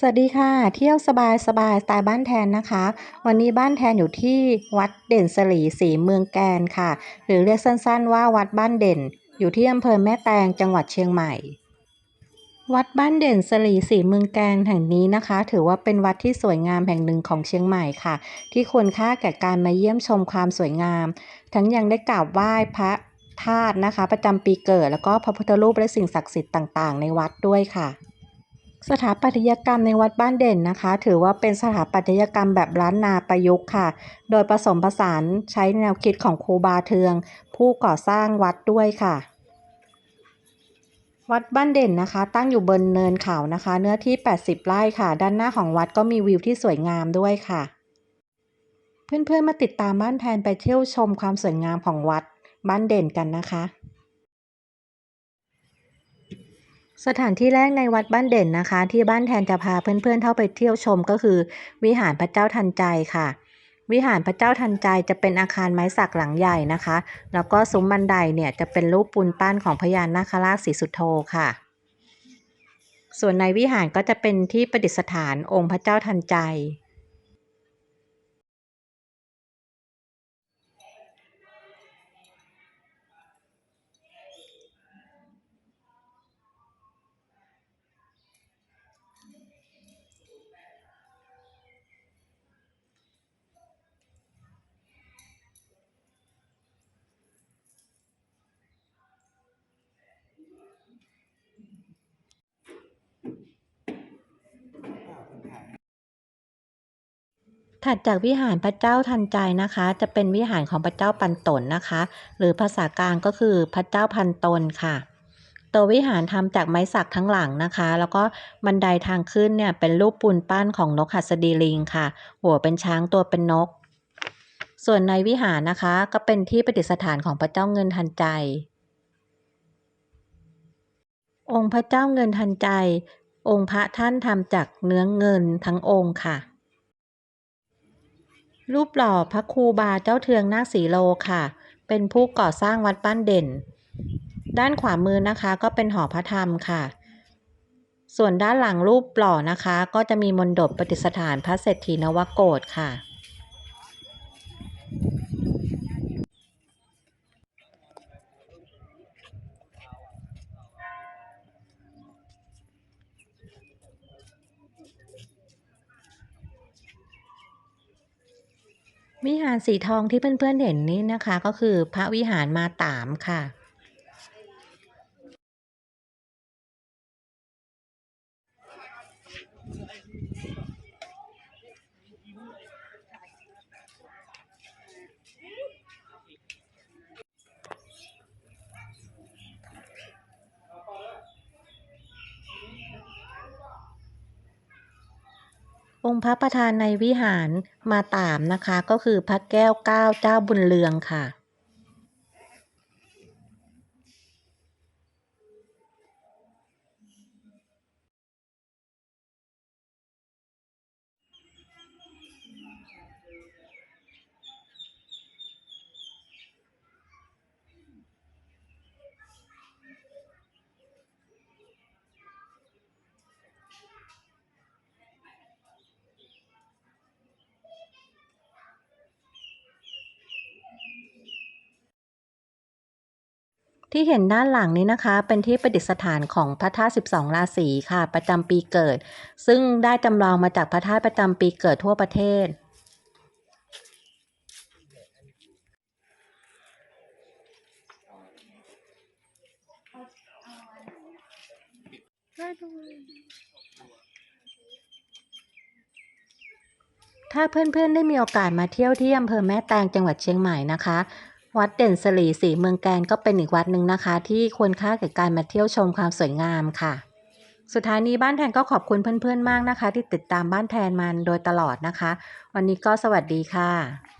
สวัสดีค่ะ เที่ยวสบายสบายสไตล์บ้านแทนนะคะ วันนี้บ้านแทนอยู่ที่วัดเด่นสลีสีเมืองแกนค่ะ หรือเรียกสั้นๆว่าวัดบ้านเด่น อยู่ที่อำเภอแม่แตงจังหวัดเชียงใหม่ วัดบ้านเด่นสลีสีเมืองแกนแห่งนี้นะคะ ถือว่าเป็นวัดที่สวยงามแห่งหนึ่งของเชียงใหม่ค่ะ ที่ควรค่าแก่การมาเยี่ยมชมความสวยงาม ทั้งยังได้กราบไหว้พระธาตุนะคะ ประจำปีเกิดแล้วก็พระพุทธรูปและสิ่งศักดิ์สิทธิ์ต่าง ๆ ในวัดด้วยค่ะ สถาปัตยกรรมในวัดบ้านเด่นนะคะ ถือว่าเป็นสถาปัตยกรรมแบบล้านนาประยุกต์ค่ะ โดยผสมผสานใช้แนวคิดของครูบาเทือง ผู้ก่อสร้างวัดด้วยค่ะ วัดบ้านเด่นนะคะ ตั้งอยู่บนเนินเขานะคะ เนื้อที่ 80 ไร่ค่ะ ด้านหน้าของวัดก็มีวิวที่สวยงามด้วยค่ะ เพื่อนๆมาติดตามบ้านแทนไปเที่ยวชมความสวยงามของวัดบ้านเด่นกันนะคะ สถานที่แรกในวัดบ้านเด่นนะคะ ที่บ้านแทนจะพาเพื่อนๆเข้าไปเที่ยวชมก็คือ วิหารพระเจ้าทันใจค่ะ วิหารพระเจ้าทันใจจะเป็นอาคารไม้สักหลังใหญ่นะคะ แล้วก็ซุ้มบันไดเนี่ยจะเป็นรูปปูนปั้นของพญานาคราชสีสุโธค่ะ ส่วนในวิหารก็จะเป็นที่ประดิษฐานองค์พระเจ้าทันใจ ถัดจากวิหารพระเจ้าทันใจนะคะ จะเป็นวิหารของพระเจ้าปันตนนะคะ หรือภาษากลางก็คือพระเจ้าพันตนค่ะ ตัววิหารทำจากไม้สักทั้งหลังนะคะ แล้วก็บันไดทางขึ้นเนี่ยเป็นรูปปูนปั้นของนกหัสดีลิงค่ะ หัวเป็นช้างตัวเป็นนก ส่วนในวิหารนะคะ ก็เป็นที่ประดิษฐานของพระเจ้าเงินทันใจ องค์พระเจ้าเงินทันใจ องค์พระท่านทำจากเนื้อเงินทั้งองค์ค่ะ รูปหล่อพระครูบาเจ้าเทืองนาคสีโลค่ะ เป็นผู้ก่อสร้างวัดบ้านเด่น ด้านขวามือนะคะก็เป็นหอพระธรรมค่ะ ส่วนด้านหลังรูปหล่อนะคะ ก็จะมีมณฑปปฏิสถานพระเศรษฐีนวโกศค่ะ วิหารสีทองที่เพื่อนๆเห็นนี่นะคะ ก็คือพระวิหารมาตามค่ะ องค์พระประธานในวิหารมาตามนะคะ ก็คือพระแก้วเก้าเจ้าบุญเรืองค่ะ ที่เห็นด้านหลังนี้นะคะ เป็นที่ประดิษฐานของพระธาตุ12 ราศีค่ะ ประจำปีเกิด ซึ่งได้จำลองมาจากพระธาตุประจำปีเกิดทั่วประเทศถ้าเพื่อนๆได้มีโอกาสมาเที่ยวที่อำเภอแม่แตงจังหวัดเชียงใหม่นะคะ วัดเด่นสลีสีเมืองแกนก็เป็นอีกวัดหนึ่งนะคะ ที่ควรค่าแก่การมาเที่ยวชมความสวยงามค่ะ สุดท้ายนี้บ้านแทนก็ขอบคุณเพื่อนๆมากนะคะ ที่ติดตามบ้านแทนมันโดยตลอดนะคะ วันนี้ก็สวัสดีค่ะ